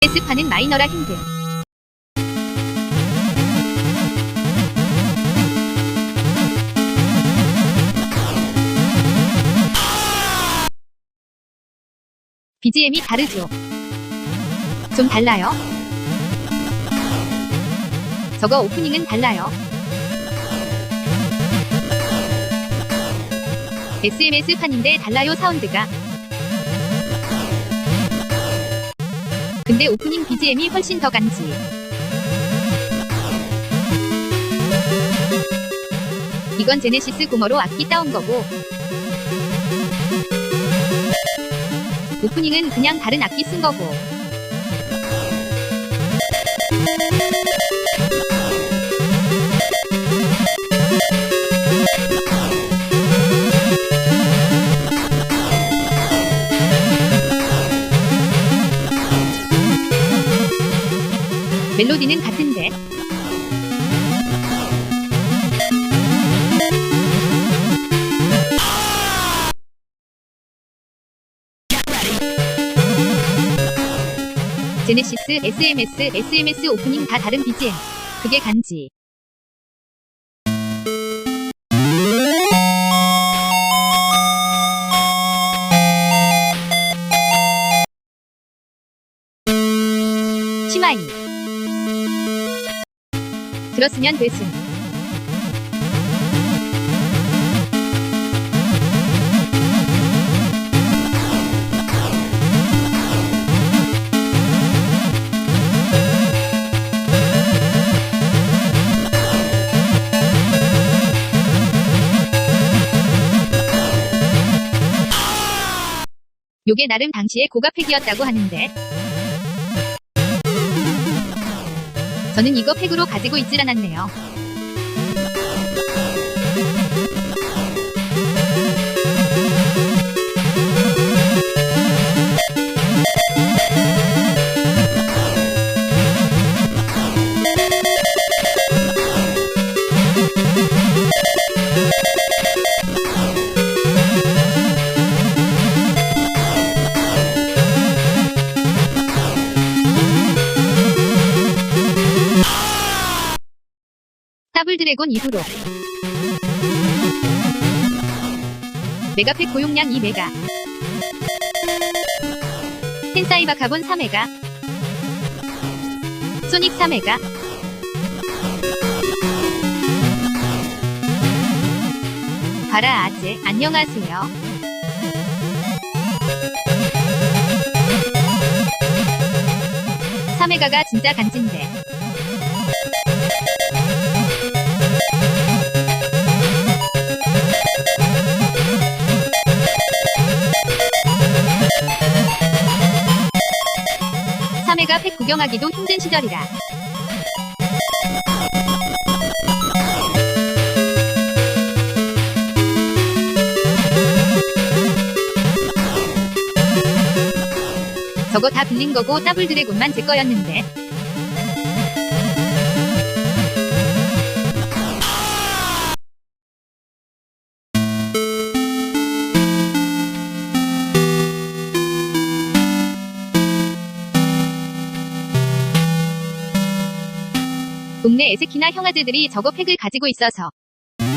S판은 마이너라 힘듦. BGM이 다르죠. 좀 달라요. 저거 오프닝은 달라요. SMS판인데 달라요 사운드가. 근데 오프닝 BGM이 훨씬 더 간지. 이건 제네시스 구머로 악기 따온 거고. 오프닝은 그냥 다른 악기 쓴 거고. 멜로디는 같은데. 제네시스, SMS, SMS 오프닝 다 다른 BGM. 그게 간지. 치마이. 들었으면 됐음. 요게 나름 당시의 고가팩이었다고 하는데 저는 이거 팩으로 가지고 있질 않았네요. 더블 드래곤 이후로. 메가팩 고용량 2메가. 텐사이바 카본 3메가. 소닉 3메가. 바라 아재. 안녕하세요. 삼메가가 진짜 간진데 구경하기도 힘든 시절이라. 저거 다 빌린 거고 더블 드래곤만 제 거였는데. 동네 애새키나 형아들들이 저거 팩을 가지고 있어서